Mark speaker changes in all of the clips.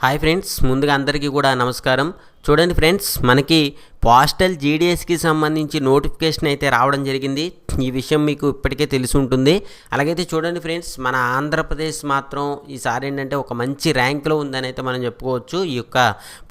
Speaker 1: Hi friends ముందుగా అందరికీ కూడా నమస్కారం. చూడండి ఫ్రెండ్స్ మనకి పోస్టల్ జీడిఎస్కి సంబంధించి నోటిఫికేషన్ అయితే రావడం జరిగింది. ఈ విషయం మీకు ఇప్పటికే తెలిసి ఉంటుంది. అలాగైతే చూడండి ఫ్రెండ్స్ మన ఆంధ్రప్రదేశ్ మాత్రం ఈసారి ఏంటంటే ఒక మంచి ర్యాంక్లో ఉందని అయితే మనం చెప్పుకోవచ్చు ఈ యొక్క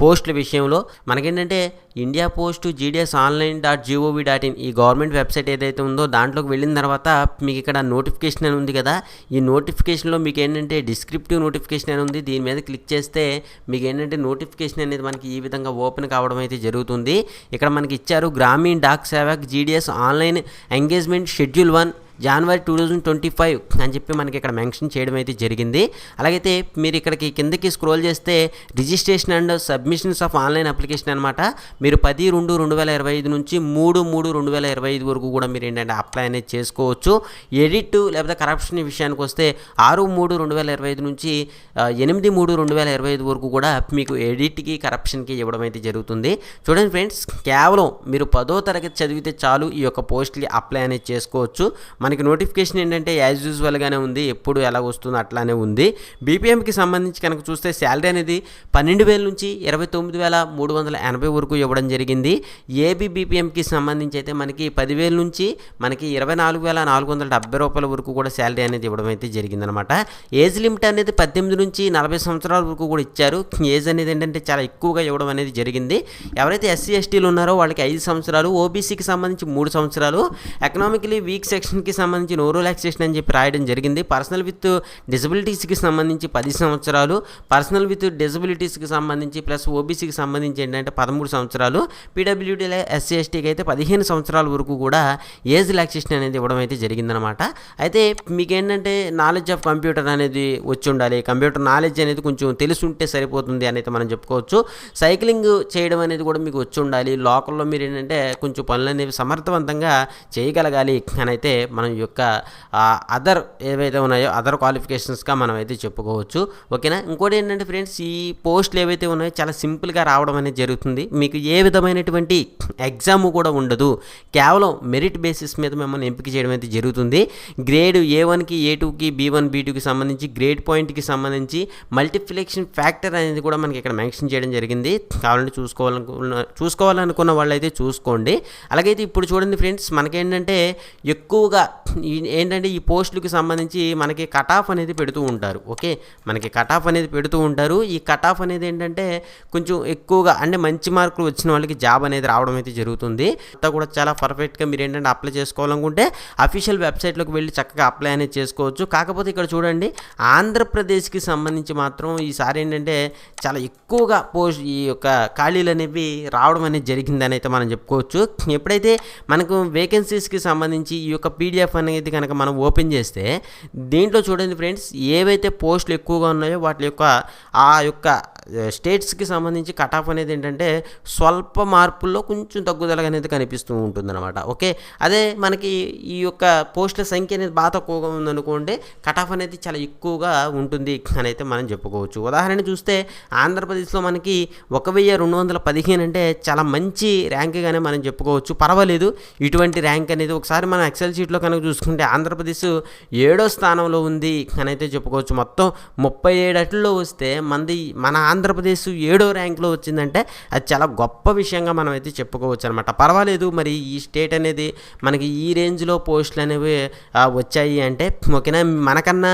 Speaker 1: పోస్టుల విషయంలో. మనకేంటంటే India post GDS online dot G O V dot in ఈ గవర్నమెంట్ వెబ్సైట్ ఏదైతే ఉందో దాంట్లోకి వెళ్ళిన తర్వాత మీకు ఇక్కడ నోటిఫికేషన్ అని ఉంది కదా ఈ నోటిఫికేషన్లో మీకు ఏంటంటే డిస్క్రిప్టివ్ నోటిఫికేషన్ అని ఉంది. దీని మీద క్లిక్ చేస్తే మీకు ఏంటంటే నోటిఫికేషన్ అనేది మనకి ఈ విధంగా ఓపెన్ కావడం అయితే జరుగుతుంది. ఇక్కడ మనకి ఇచ్చారు Gramin Dak Sevak GDS online engagement schedule one. January two thousand twenty five అని చెప్పి మనకి ఇక్కడ మెన్షన్ చేయడం అయితే జరిగింది. అలాగైతే మీరు ఇక్కడికి కిందకి స్క్రోల్ చేస్తే registration and submissions of online application అనమాట మీరు పది రెండు రెండు వేల ఇరవై ఐదు నుంచి మూడు మూడు రెండు వేల ఇరవై ఐదు వరకు కూడా మీరు ఏంటంటే అప్లై అనేది చేసుకోవచ్చు. ఎడిట్ లేకపోతే కరప్షన్ విషయానికి వస్తే ఆరు మూడు రెండు వేల ఇరవై ఐదు నుంచి ఎనిమిది మూడు రెండు వేల ఇరవై ఐదు వరకు కూడా మీకు ఎడిట్కి కరప్షన్కి ఇవ్వడం అయితే జరుగుతుంది. చూడండి ఫ్రెండ్స్ కేవలం మీరు పదో తరగతి చదివితే చాలు ఈ యొక్క పోస్ట్కి అప్లై అనేది చేసుకోవచ్చు. మనకి నోటిఫికేషన్ ఏంటంటే యాజ్ యూజువల్గానే ఉంది ఎప్పుడు ఎలా వస్తుందో అట్లానే ఉంది. బీపీఎంకి సంబంధించి కనుక చూస్తే శాలరీ అనేది పన్నెండు వేల నుంచి ఇరవై తొమ్మిది వేల మూడు వందల ఎనభై వరకు ఇవ్వడం జరిగింది. ఏబీ బీపీఎంకి సంబంధించి అయితే మనకి పదివేల నుంచి మనకి ఇరవై నాలుగు వేల నాలుగు వందల డెబ్బై రూపాయల వరకు కూడా శాలరీ అనేది ఇవ్వడం అయితే జరిగిందనమాట ఏజ్ లిమిట్ అనేది పద్దెనిమిది నుంచి నలభై సంవత్సరాల వరకు కూడా ఇచ్చారు. ఏజ్ అనేది ఏంటంటే చాలా ఎక్కువగా ఇవ్వడం అనేది జరిగింది. ఎవరైతే ఎస్సీ ఎస్టీలు ఉన్నారో వాళ్ళకి ఐదు సంవత్సరాలు ఓబీసీకి సంబంధించి మూడు సంవత్సరాలు. ఎకనామికలీ వీక్ సెక్షన్కి సంబంధించి నో రిలాక్సేషన్ అని చెప్పి రాయడం జరిగింది. పర్సనల్ విత్ డిసబిలిటీస్కి సంబంధించి పది సంవత్సరాలు పర్సనల్ విత్ డిసబిలిటీస్కి సంబంధించి ప్లస్ ఓబీసీకి సంబంధించి ఏంటంటే పదమూడు సంవత్సరాలు పీడబ్ల్యూడీ ఎస్సీ ఎస్టీకి అయితే పదిహేను సంవత్సరాల వరకు కూడా ఏజ్ రిలాక్సేషన్ అనేది ఇవ్వడం అయితే జరిగిందనమాట అయితే మీకు ఏంటంటే నాలెడ్జ్ ఆఫ్ కంప్యూటర్ అనేది వచ్చి ఉండాలి కంప్యూటర్ నాలెడ్జ్ అనేది కొంచెం తెలిసి ఉంటే సరిపోతుంది అని అయితే మనం చెప్పుకోవచ్చు. సైక్లింగ్ చేయడం అనేది కూడా మీకు వచ్చి ఉండాలి లోకల్లో మీరు ఏంటంటే కొంచెం పనులు అనేవి సమర్థవంతంగా చేయగలగాలి అని అయితే మనం యొక్క అదర్ ఏవైతే ఉన్నాయో అదర్ క్వాలిఫికేషన్స్గా మనం అయితే చెప్పుకోవచ్చు. ఓకేనా? ఇంకోటి ఏంటంటే ఫ్రెండ్స్ ఈ పోస్టులు ఏవైతే ఉన్నాయో చాలా సింపుల్గా రావడం అనేది జరుగుతుంది. మీకు ఏ విధమైనటువంటి ఎగ్జామ్ కూడా ఉండదు. కేవలం మెరిట్ బేసిస్ మీద మిమ్మల్ని ఎంపిక చేయడం అయితే జరుగుతుంది. గ్రేడ్ ఏ వన్కి ఏ టూకి బీ వన్ బీ టూకి సంబంధించి గ్రేడ్ పాయింట్కి సంబంధించి మల్టిప్లికేషన్ ఫ్యాక్టర్ అనేది కూడా మనకి ఇక్కడ మెన్షన్ చేయడం జరిగింది. కావాలంటే చూసుకోవాలనుకున్న చూసుకోవాలనుకున్న వాళ్ళైతే చూసుకోండి. అలాగైతే ఇప్పుడు చూడండి ఫ్రెండ్స్ మనకేంటంటే ఎక్కువగా ఏంటంటే ఈ పోస్టులకు సంబంధించి మనకి కట్ ఆఫ్ అనేది పెడుతూ ఉంటారు ఓకే? మనకి కట్ ఆఫ్ అనేది పెడుతూ ఉంటారు. ఈ కట్ ఆఫ్ అనేది ఏంటంటే కొంచెం ఎక్కువగా అంటే మంచి మార్కులు వచ్చిన వాళ్ళకి జాబ్ అనేది రావడం అయితే జరుగుతుంది. అంతా కూడా చాలా పర్ఫెక్ట్గా మీరు ఏంటంటే అప్లై చేసుకోవాలనుకుంటే అఫీషియల్ వెబ్సైట్లోకి వెళ్ళి చక్కగా అప్లై అనేది చేసుకోవచ్చు. కాకపోతే ఇక్కడ చూడండి ఆంధ్రప్రదేశ్కి సంబంధించి మాత్రం ఈసారి ఏంటంటే చాలా ఎక్కువగా పోస్ట్ ఈ యొక్క ఖాళీలు అనేవి రావడం అనేది జరిగిందని అయితే మనం చెప్పుకోవచ్చు. ఎప్పుడైతే మనకు వేకెన్సీస్కి సంబంధించి ఈ యొక్క పీడిఎఫ్ అనేది కనుక మనం ఓపెన్ చేస్తే దీంట్లో చూడండి ఫ్రెండ్స్ ఏవైతే పోస్టులు ఎక్కువగా ఉన్నాయో వాటి యొక్క ఆ యొక్క స్టేట్స్కి సంబంధించి కట్ ఆఫ్ అనేది ఏంటంటే స్వల్ప మార్పుల్లో కొంచెం తగ్గుదల అనేది కనిపిస్తూ ఉంటుందన్నమాట. ఓకే? అదే మనకి ఈ యొక్క పోస్టుల సంఖ్య అనేది బాగా తక్కువగా ఉందనుకోండి కట్ ఆఫ్ అనేది చాలా ఎక్కువగా ఉంటుంది అని అయితే మనం చెప్పుకోవచ్చు. ఉదాహరణ చూస్తే ఆంధ్రప్రదేశ్లో మనకి ఒక వెయ్యి రెండు వందల పదిహేను అంటే చాలా మంచి ర్యాంక్గానే మనం చెప్పుకోవచ్చు. పర్వాలేదు ఇటువంటి ర్యాంక్ అనేది ఒకసారి మనం ఎక్సెల్ షీట్లో కనుక చూసుకుంటే ఆంధ్రప్రదేశ్ ఏడో స్థానంలో ఉంది అని అయితే చెప్పుకోవచ్చు. మొత్తం ముప్పై ఏడు అట్లలో వస్తే మనది మన ఆంధ్రప్రదేశ్ ఏడో ర్యాంక్లో వచ్చిందంటే అది చాలా గొప్ప విషయంగా మనం అయితే చెప్పుకోవచ్చు అనమాట పర్వాలేదు మరి ఈ స్టేట్ అనేది మనకి ఈ రేంజ్లో పోస్టులు అనేవి వచ్చాయి అంటే ఓకేనా? మనకన్నా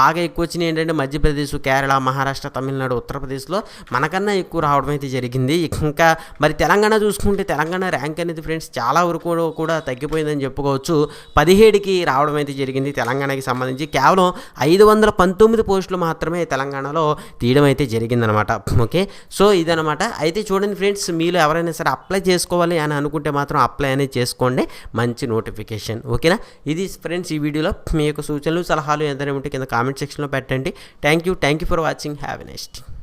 Speaker 1: బాగా ఎక్కువ వచ్చినాయి ఏంటంటే మధ్యప్రదేశ్ కేరళ మహారాష్ట్ర తమిళనాడు ఉత్తరప్రదేశ్లో మనకన్నా ఎక్కువ రావడం అయితే జరిగింది. ఇంకా మరి తెలంగాణ చూసుకుంటే తెలంగాణ ర్యాంక్ అనేది ఫ్రెండ్స్ చాలా వరకు కూడా తగ్గిపోయిందని చెప్పుకోవచ్చు. పదిహేడుకి రావడం అయితే జరిగింది తెలంగాణకి సంబంధించి. కేవలం ఐదు వందల పంతొమ్మిది పోస్టులు మాత్రమే తెలంగాణలో తీయడం అయితే జరిగిందనమాట ఓకే? సో ఇదనమాట. అయితే చూడండి ఫ్రెండ్స్ మీలో ఎవరైనా సరే అప్లై చేసుకోవాలి అని అనుకుంటే మాత్రం అప్లై అనేది చేసుకోండి. మంచి నోటిఫికేషన్. ఓకేనా? ఇది ఫ్రెండ్స్ ఈ వీడియోలో. మీ యొక్క సూచనలు సలహాలు ఏదైనా ఉంటే కింద కామెంట్ సెక్షన్లో పెట్టండి. Thank you. Thank you for watching. Have a next